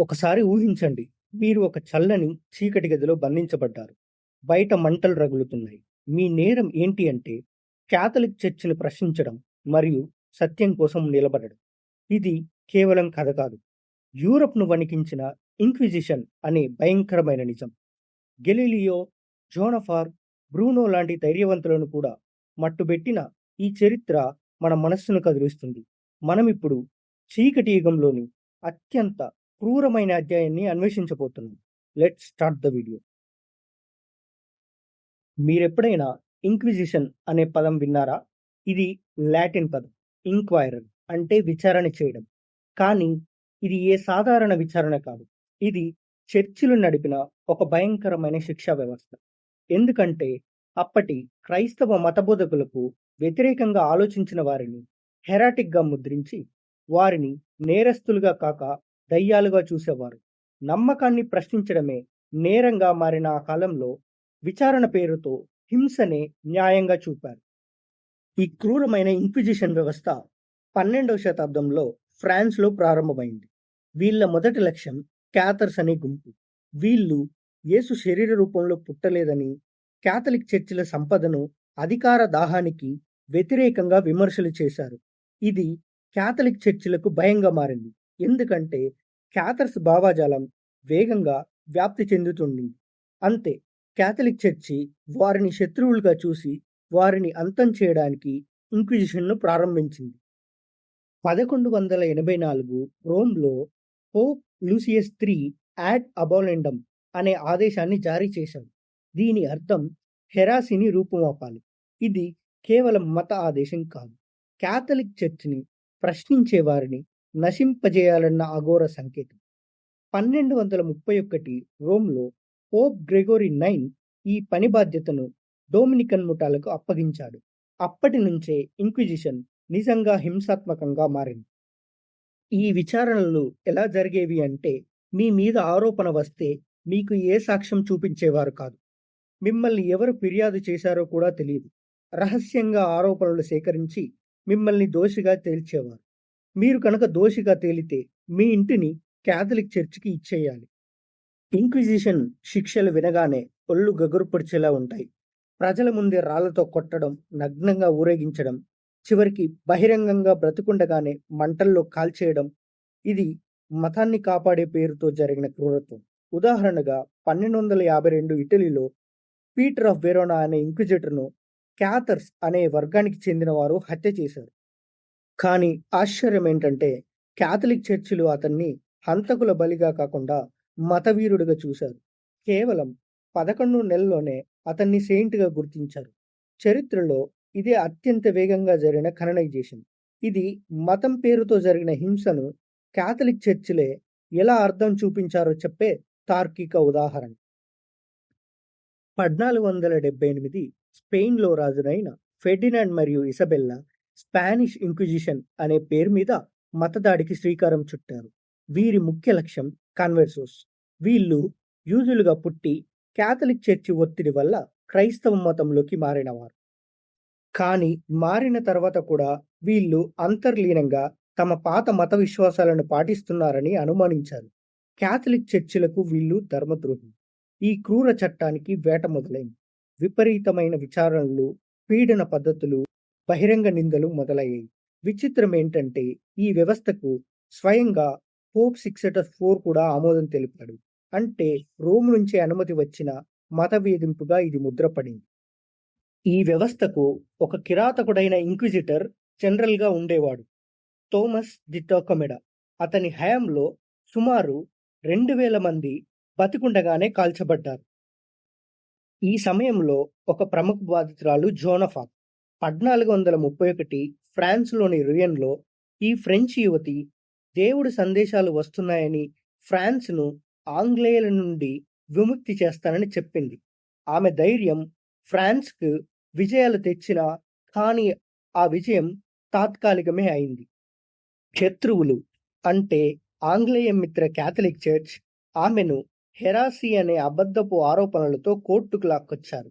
ఒకసారి ఊహించండి. మీరు ఒక చల్లని చీకటి గదిలో బంధించబడ్డారు. బయట మంటలు రగులుతున్నాయి. మీ నేరం ఏంటి అంటే క్యాథలిక్ చర్చిని ప్రశ్నించడం మరియు సత్యం కోసం నిలబడడం. ఇది కేవలం కథ కాదు. యూరప్ను వణికించిన ఇంక్విజిషన్ అనే భయంకరమైన నిజం. గెలీలియో జోనఫార్ బ్రూనో లాంటి ధైర్యవంతులను కూడా మట్టుబెట్టిన ఈ చరిత్ర మన మనస్సును కదిలిస్తుంది. మనం ఇప్పుడు చీకటి యుగంలోని అత్యంత క్రూరమైన అధ్యాయాన్ని అన్వేషించబోతున్నాం. లెట్ స్టార్ట్ ద వీడియో మీరెప్పుడైనా ఇంక్విజిషన్ అనే పదం విన్నారా? ఇది లాటిన్ పదం ఇంక్వైరర్ అంటే విచారణ చేయడం. కానీ ఇది ఏ సాధారణ విచారణ కాదు. ఇది చర్చిలు నడిపిన ఒక భయంకరమైన శిక్షా వ్యవస్థ. ఎందుకంటే అప్పటి క్రైస్తవ మతబోధకులకు వ్యతిరేకంగా ఆలోచించిన వారిని హెరాటిక్గా ముద్రించి వారిని నేరస్తులుగా కాక దయ్యాలుగా చూసేవారు. నమ్మకాన్ని ప్రశ్నించడమే నేరంగా మారిన ఆ కాలంలో విచారణ పేరుతో హింసనే న్యాయంగా చూపారు. ఈ క్రూరమైన ఇంక్విజిషన్ వ్యవస్థ పన్నెండవ శతాబ్దంలో ఫ్రాన్స్లో ప్రారంభమైంది. వీళ్ళ మొదటి లక్ష్యం క్యాథర్స్ అనే గుంపు. వీళ్ళు యేసు శరీర రూపంలో పుట్టలేదని క్యాథలిక్ చర్చిల సంపదను అధికార దాహానికి వ్యతిరేకంగా విమర్శలు చేశారు. ఇది క్యాథలిక్ చర్చిలకు భయంగా మారింది. ఎందుకంటే క్యాథర్స్ భావాజాలం వేగంగా వ్యాప్తి చెందుతుంది. అంతే క్యాథలిక్ చర్చి వారిని శత్రువులుగా చూసి వారిని అంతం చేయడానికి ఇంక్విజిషన్ను ప్రారంభించింది. పదకొండు వందల ఎనభై నాలుగు రోమ్లో pope Lucius three ad abolendam అనే ఆదేశాన్ని జారీ చేశారు దీని అర్థం హెరాసిని రూపుమాపాలి. ఇది కేవలం మత ఆదేశం కాదు. క్యాథలిక్ చర్చిని ప్రశ్నించే వారిని నశింపజేయాలన్న అఘోర సంకేతం. పన్నెండు వందల ముప్పై ఒకటి రోమ్లో పోప్ గ్రెగోరీ నైన్ ఈ పని బాధ్యతను డొమినికన్ ముఠాలకు అప్పగించాడు. అప్పటి నుంచే ఇంక్విజిషన్ నిజంగా హింసాత్మకంగా మారింది. ఈ విచారణలు ఎలా జరిగేవి అంటే మీ మీద ఆరోపణ వస్తే మీకు ఏ సాక్ష్యం చూపించేవారు కాదు. మిమ్మల్ని ఎవరు ఫిర్యాదు చేశారో కూడా తెలియదు రహస్యంగా ఆరోపణలు సేకరించి మిమ్మల్ని దోషిగా తేల్చేవారు. మీరు కనుక దోషిగా తేలితే మీ ఇంటిని క్యాథలిక్ చర్చికి ఇచ్చేయాలి. ఇంక్విజిషన్ శిక్షలు వినగానే ఒళ్ళు గగురుపడిచేలా ఉంటాయి. ప్రజల ముందే రాళ్ళతో కొట్టడం నగ్నంగా ఊరేగించడం చివరికి బహిరంగంగా బ్రతుకుండగానే మంటల్లో కాల్చేయడం ఇది మతాన్ని కాపాడే పేరుతో జరిగిన క్రూరత్వం. ఉదాహరణగా పన్నెండు వందల యాభై రెండు ఇటలీలో పీటర్ ఆఫ్ వెరోనా అనే ఇంక్విజిటర్ను క్యాథర్స్ అనే వర్గానికి చెందిన వారు హత్య చేశారు. కానీ ఆశ్చర్యం ఏంటంటే క్యాథలిక్ చర్చిలు అతన్ని హంతకుల బలిగా కాకుండా మతవీరుడిగా చూశారు. కేవలం పదకొండు నెలల్లోనే అతన్ని సెయింట్గా గుర్తించారు. చరిత్రలో ఇదే అత్యంత వేగంగా జరిగిన కననైజేషన్. ఇది మతం పేరుతో జరిగిన హింసను క్యాథలిక్ చర్చిలే ఎలా అర్థం చూపించారో చెప్పే తార్కిక ఉదాహరణ. పద్నాలుగు వందల డెబ్బై ఎనిమిది స్పెయిన్లో రాజునైన ఫెర్డినాండ్ మరియు ఇసబెల్లా స్పానిష్ ఇంక్విజిషన్ అనే పేరు మీద మతదాడికి శ్రీకారం చుట్టారు. వీరి ముఖ్య లక్ష్యం కన్వర్సోస్. వీళ్ళు యూజులుగా పుట్టి క్యాథలిక్ చర్చి ఒత్తిడి వల్ల క్రైస్తవ మతంలోకి మారినవారు. కానీ మారిన తర్వాత కూడా వీళ్ళు అంతర్లీనంగా తమ పాత మత విశ్వాసాలను పాటిస్తున్నారని అనుమానించారు. క్యాథలిక్ చర్చిలకు వీళ్ళు ధర్మద్రోహి. ఈ క్రూర చట్టానికి వేట మొదలైంది. విపరీతమైన విచారణలు పీడన పద్ధతులు బహిరంగ నిందలు మొదలయ్యాయి. విచిత్రం ఏంటంటే ఈ వ్యవస్థకు స్వయంగా పోప్ సిక్సెటర్ ఫోర్ కూడా ఆమోదం తెలిపాడు. అంటే రోమ్ నుంచి అనుమతి వచ్చిన మత వేధింపుగా ఇది ముద్రపడింది. ఈ వ్యవస్థకు ఒక కిరాతకుడైన ఇంక్విజిటర్ జనరల్గా ఉండేవాడు థోమస్ దిటోకమెడ అతని హయాంలో సుమారు రెండు వేల మంది బతికుండగానే కాల్చబడ్డారు. ఈ సమయంలో ఒక ప్రముఖ బాధితురాలు జోనఫా పద్నాలుగు వందల ముప్పై ఒకటి ఫ్రాన్స్లోని రుయన్లో ఈ ఫ్రెంచ్ యువతి దేవుడి సందేశాలు వస్తున్నాయని ఫ్రాన్స్ను ఆంగ్లేయుల నుండి విముక్తి చేస్తానని చెప్పింది. ఆమె ధైర్యం ఫ్రాన్స్కు విజయాలు తెచ్చిన కానీ ఆ విజయం తాత్కాలికమే అయింది. శత్రువులు అంటే ఆంగ్లేయ మిత్ర క్యాథలిక్ చర్చ్ ఆమెను హెరాసీ అనే అబద్ధపు ఆరోపణలతో కోర్టుకు లాక్కొచ్చారు.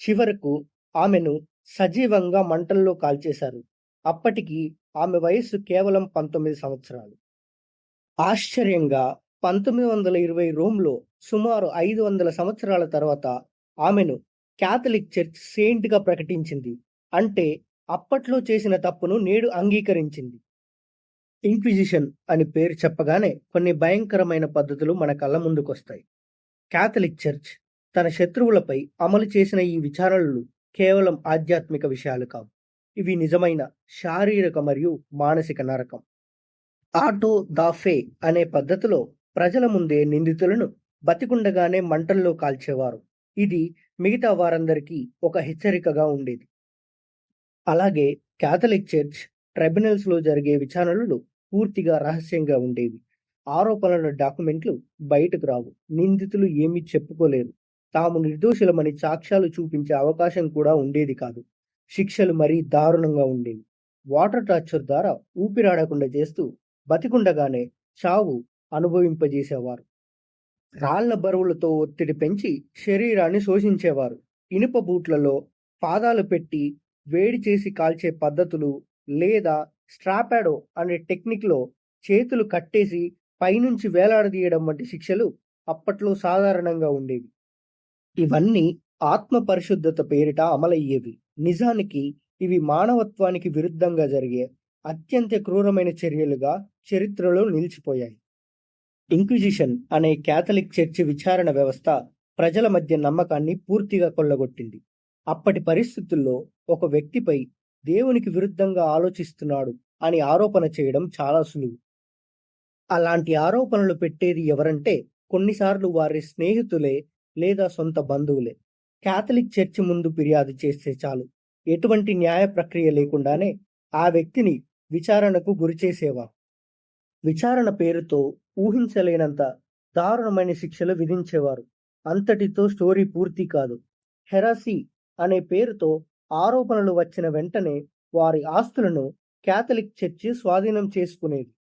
చివరకు ఆమెను సజీవంగా మంటల్లో కాల్చేశారు. అప్పటికి ఆమె వయస్సు కేవలం పంతొమ్మిది సంవత్సరాలు. ఆశ్చర్యంగా పంతొమ్మిది వందల ఇరవై రోమ్లో సుమారు ఐదు వందల సంవత్సరాల తర్వాత ఆమెను క్యాథలిక్ చర్చ్ సెయింట్గా ప్రకటించింది. అంటే అప్పట్లో చేసిన తప్పును నేడు అంగీకరించింది. ఇంక్విజిషన్ అని పేరు చెప్పగానే కొన్ని భయంకరమైన పద్ధతులు మన కళ్ళ ముందుకొస్తాయి. క్యాథలిక్ చర్చ్ తన శత్రువులపై అమలు చేసిన ఈ విచారణలు కేవలం ఆధ్యాత్మిక విషయాలు కావు. ఇవి నిజమైన శారీరక మరియు మానసిక నరకం. ఆటో దాఫే అనే పద్ధతిలో ప్రజల ముందే నిందితులను బతికుండగానే మంటల్లో కాల్చేవారు. ఇది మిగతా వారందరికీ ఒక హెచ్చరికగా ఉండేది. అలాగే క్యాథలిక్ చర్చ్ ట్రైబ్యునల్స్లో జరిగే విచారణలు పూర్తిగా రహస్యంగా ఉండేవి. ఆరోపణల డాక్యుమెంట్లు బయటకు రావు. నిందితులు ఏమీ చెప్పుకోలేరు. తాము నిర్దోషులమని సాక్ష్యాలు చూపించే అవకాశం కూడా ఉండేది కాదు. శిక్షలు మరీ దారుణంగా ఉండేవి. వాటర్ టార్చర్ ద్వారా ఊపిరాడకుండా చేస్తూ బతికుండగానే చావు అనుభవింపజేసేవారు. రాళ్ళ బరువులతో ఒత్తిడి పెంచి శరీరాన్ని శోషించేవారు. ఇనుప బూట్లలో పాదాలు పెట్టి వేడి చేసి కాల్చే పద్ధతులు లేదా స్ట్రాపాడో అనే టెక్నిక్లో చేతులు కట్టేసి పైనుంచి వేలాడదీయడం వంటి శిక్షలు అప్పట్లో సాధారణంగా ఉండేవి. ఇవన్నీ ఆత్మ పరిశుద్ధత పేరిట అమలయ్యేవి. నిజానికి ఇవి మానవత్వానికి విరుద్ధంగా జరిగే అత్యంత క్రూరమైన చర్యలుగా చరిత్రలో నిలిచిపోయాయి. ఇంక్విజిషన్ అనే క్యాథలిక్ చర్చి విచారణ వ్యవస్థ ప్రజల మధ్య నమ్మకాన్ని పూర్తిగా కొల్లగొట్టింది. అప్పటి పరిస్థితుల్లో ఒక వ్యక్తిపై దేవునికి విరుద్ధంగా ఆలోచిస్తున్నాడు అని ఆరోపణ చేయడం చాలా సులువు. అలాంటి ఆరోపణలు పెట్టేది ఎవరంటే కొన్నిసార్లు వారి స్నేహితులే లేదా సొంత బంధువులే. క్యాథలిక్ చర్చి ముందు ఫిర్యాదు చేస్తే చాలు. ఎటువంటి న్యాయ ప్రక్రియ లేకుండానే ఆ వ్యక్తిని విచారణకు గురిచేసేవారు విచారణ పేరుతో ఊహించలేనంత దారుణమైన శిక్షలు విధించేవారు. అంతటితో స్టోరీ పూర్తి కాదు. హెరాసీ అనే పేరుతో ఆరోపణలు వచ్చిన వెంటనే వారి ఆస్తులను క్యాథలిక్ చర్చి స్వాధీనం చేసుకునేది.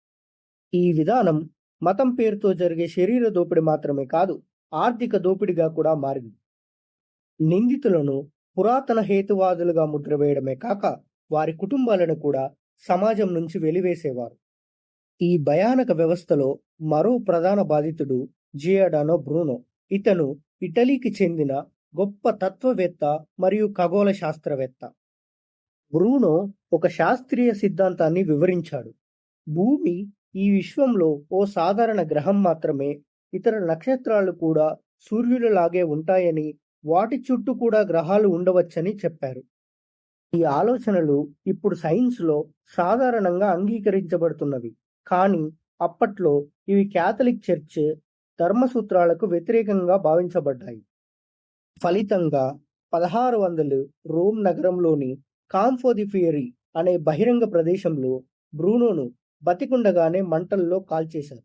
ఈ విధానం మతం పేరుతో జరిగే శరీర దోపిడీ మాత్రమే కాదు ఆర్థిక దోపిడిగా కూడా మారింది. నిందితులను పురాతన హేతువాదులుగా ముద్రవేయడమే కాక వారి కుటుంబాలను కూడా సమాజం నుంచి వెలివేసేవారు. ఈ భయానక వ్యవస్థలో మరో ప్రధాన బాధితుడు జియాడానో బ్రూనో. ఇతను ఇటలీకి చెందిన గొప్ప తత్వవేత్త మరియు ఖగోళ శాస్త్రవేత్త. బ్రూనో ఒక శాస్త్రీయ సిద్ధాంతాన్ని వివరించాడు. భూమి ఈ విశ్వంలో ఓ సాధారణ గ్రహం మాత్రమే ఇతర నక్షత్రాలు కూడా సూర్యులలాగే ఉంటాయని వాటి చుట్టూ కూడా గ్రహాలు ఉండవచ్చని చెప్పారు. ఈ ఆలోచనలు ఇప్పుడు సైన్స్లో సాధారణంగా అంగీకరించబడుతున్నవి. కానీ అప్పట్లో ఇవి క్యాథలిక్ చర్చ్ ధర్మసూత్రాలకు వ్యతిరేకంగా భావించబడ్డాయి. ఫలితంగా పదహారు వందలు రోమ్ నగరంలోని కాంఫోదిఫియరీ అనే బహిరంగ ప్రదేశంలో బ్రూనోను బతికుండగానే మంటల్లో కాల్చేశారు.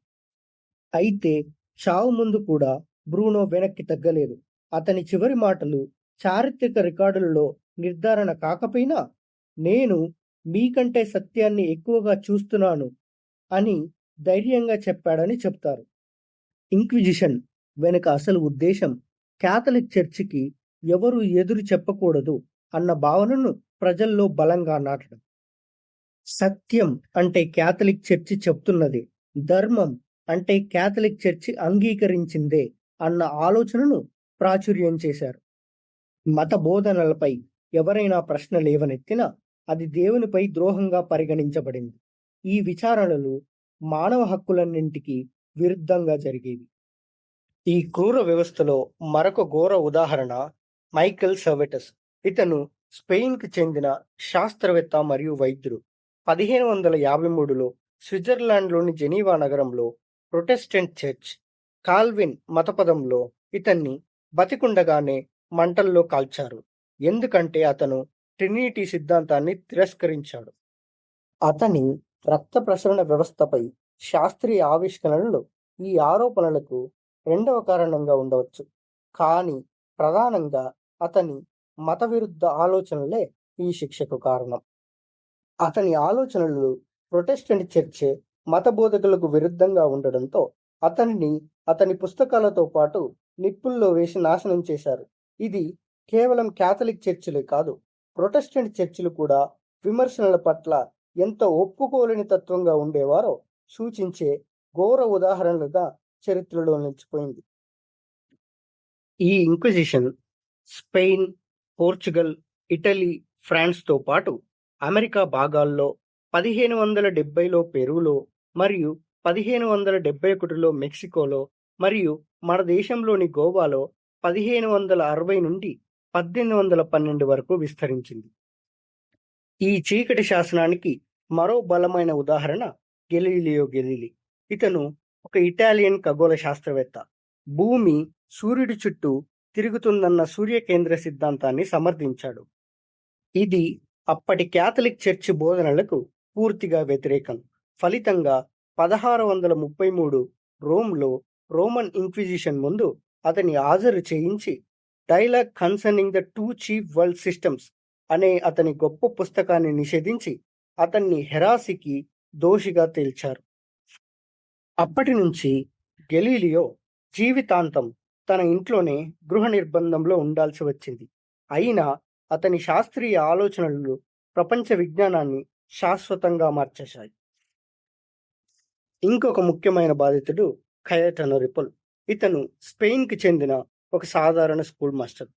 అయితే చావు ముందు కూడా బ్రూనో వెనక్కి తగ్గలేదు. అతని చివరి మాటలు చారిత్రక రికార్డులలో నిర్ధారణ కాకపోయినా నేను మీకంటే సత్యాన్ని ఎక్కువగా చూస్తున్నాను అని ధైర్యంగా చెప్పాడని చెప్తారు. ఇంక్విజిషన్ వెనుక అసలు ఉద్దేశం క్యాథలిక్ చర్చికి ఎవరు ఎదురు చెప్పకూడదు అన్న భావనను ప్రజల్లో బలంగా నాటడం. సత్యం అంటే క్యాథలిక్ చర్చి చెప్తున్నది. ధర్మం అంటే క్యాథలిక్ చర్చి అంగీకరించిందే అన్న ఆలోచనను ప్రాచుర్యం చేశారు. మత బోధనలపై ఎవరైనా ప్రశ్న లేవనెత్తినా అది దేవునిపై ద్రోహంగా పరిగణించబడింది. ఈ విచారణలు మానవ హక్కులన్నింటికి విరుద్ధంగా జరిగేవి. ఈ క్రూర వ్యవస్థలో మరొక ఘోర ఉదాహరణ మైకెల్ సర్వెటస్. ఇతను స్పెయిన్కు చెందిన శాస్త్రవేత్త మరియు వైద్యుడు. పదిహేను వందల యాభై మూడులో స్విట్జర్లాండ్లోని జెనీవా నగరంలో ప్రొటెస్టెంట్ చర్చ్ కాల్విన్ మతపదంలో ఇతన్ని బతికుండగానే మంటల్లో కాల్చారు. ఎందుకంటే అతను ట్రినిటీ సిద్ధాంతాన్ని తిరస్కరించాడు. అతని రక్త ప్రసరణ వ్యవస్థపై శాస్త్రీయ ఆవిష్కరణలు ఈ ఆరోపణలకు రెండవ కారణంగా ఉండవచ్చు. కానీ ప్రధానంగా అతని మత విరుద్ధ ఆలోచనలే ఈ శిక్షకు కారణం. అతని ఆలోచనలు ప్రొటెస్టెంట్ చర్చ్ మత బోధకులకు విరుద్ధంగా ఉండడంతో అతనిని అతని పుస్తకాలతో పాటు నిప్పుల్లో వేసి నాశనం చేశారు. ఇది కేవలం క్యాథలిక్ చర్చిలే కాదు ప్రొటెస్టెంట్ చర్చిలు కూడా విమర్శనల పట్ల ఎంత ఒప్పుకోలేని తత్వంగా ఉండేవారో సూచించే ఘోర ఉదాహరణలుగా చరిత్రలో నిలిచిపోయింది. ఈ ఇంక్విజిషన్ స్పెయిన్ పోర్చుగల్ ఇటలీ ఫ్రాన్స్తో పాటు అమెరికా భాగాల్లో పదిహేను వందల డెబ్బైలో పెరువులో మరియు పదిహేను వందల డెబ్బై ఒకటిలో మెక్సికోలో మరియు మన దేశంలోని గోవాలో పదిహేను వందల అరవై నుండి పద్దెనిమిది వందల పన్నెండు వరకు విస్తరించింది. ఈ చీకటి శాసనానికి మరో బలమైన ఉదాహరణ గెలీలియో గెలీలి. ఇతను ఒక ఇటాలియన్ ఖగోళ శాస్త్రవేత్త భూమి సూర్యుడి చుట్టూ తిరుగుతుందన్న సూర్యకేంద్ర సిద్ధాంతాన్ని సమర్థించాడు. ఇది అప్పటి క్యాథలిక్ చర్చి బోధనలకు పూర్తిగా వ్యతిరేకం. ఫలితంగా పదహారు వందల ముప్పై మూడు రోమ్లో రోమన్ ఇంక్విజిషన్ ముందు అతని హాజరు చేయించి dialogue concerning the two chief world systems అనే అతని గొప్ప పుస్తకాన్ని నిషేధించి అతన్ని హెరాసికి దోషిగా తేల్చారు. అప్పటి నుంచి గెలీలియో జీవితాంతం తన ఇంట్లోనే గృహ నిర్బంధంలో ఉండాల్సి వచ్చింది. అయినా అతని శాస్త్రీయ ఆలోచనలు ప్రపంచ విజ్ఞానాన్ని శాశ్వతంగా మార్చేశాయి. ఇంకొక ముఖ్యమైన బాధితుడు ఖయటనో రిపుల్. ఇతను స్పెయిన్కి చెందిన ఒక సాధారణ స్కూల్ మాస్టర్.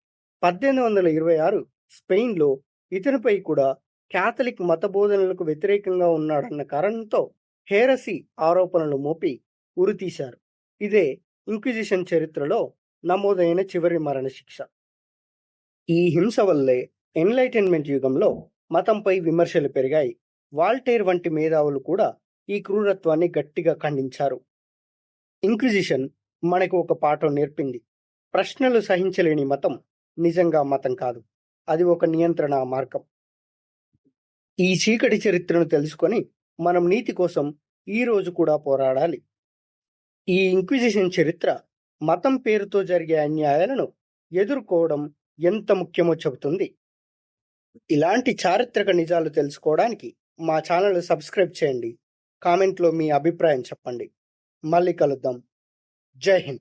పద్దెనిమిది వందల ఇరవై ఆరు స్పెయిన్లో ఇతనిపై కూడా క్యాథలిక్ మత బోధనలకు వ్యతిరేకంగా ఉన్నాడన్న కారణంతో హేరసి ఆరోపణలు మోపి ఉరితీశారు. ఇదే ఇంక్విజిషన్ చరిత్రలో నమోదైన చివరి మరణశిక్ష ఈ హింస వల్లే ఎన్లైటన్మెంట్ యుగంలో మతంపై విమర్శలు పెరిగాయి. వాల్టేర్ వంటి మేధావులు కూడా ఈ క్రూరత్వాన్ని గట్టిగా ఖండించారు. ఇంక్విజిషన్ మనకు ఒక పాఠం నేర్పింది. ప్రశ్నలు సహించలేని మతం నిజంగా మతం కాదు. అది ఒక నియంత్రణ మార్గం. ఈ చీకటి చరిత్రను తెలుసుకొని మనం నీతి కోసం ఈ రోజు కూడా పోరాడాలి. ఈ ఇంక్విజిషన్ చరిత్ర మతం పేరుతో జరిగే అన్యాయాలను ఎదుర్కోవడం ఎంత ముఖ్యమో చెబుతుంది. ఇలాంటి చారిత్రక నిజాలు తెలుసుకోవడానికి మా ఛానల్ సబ్స్క్రైబ్ చేయండి. కామెంట్లో మీ అభిప్రాయం చెప్పండి. మళ్ళీ కలుద్దాం. జై హింద్.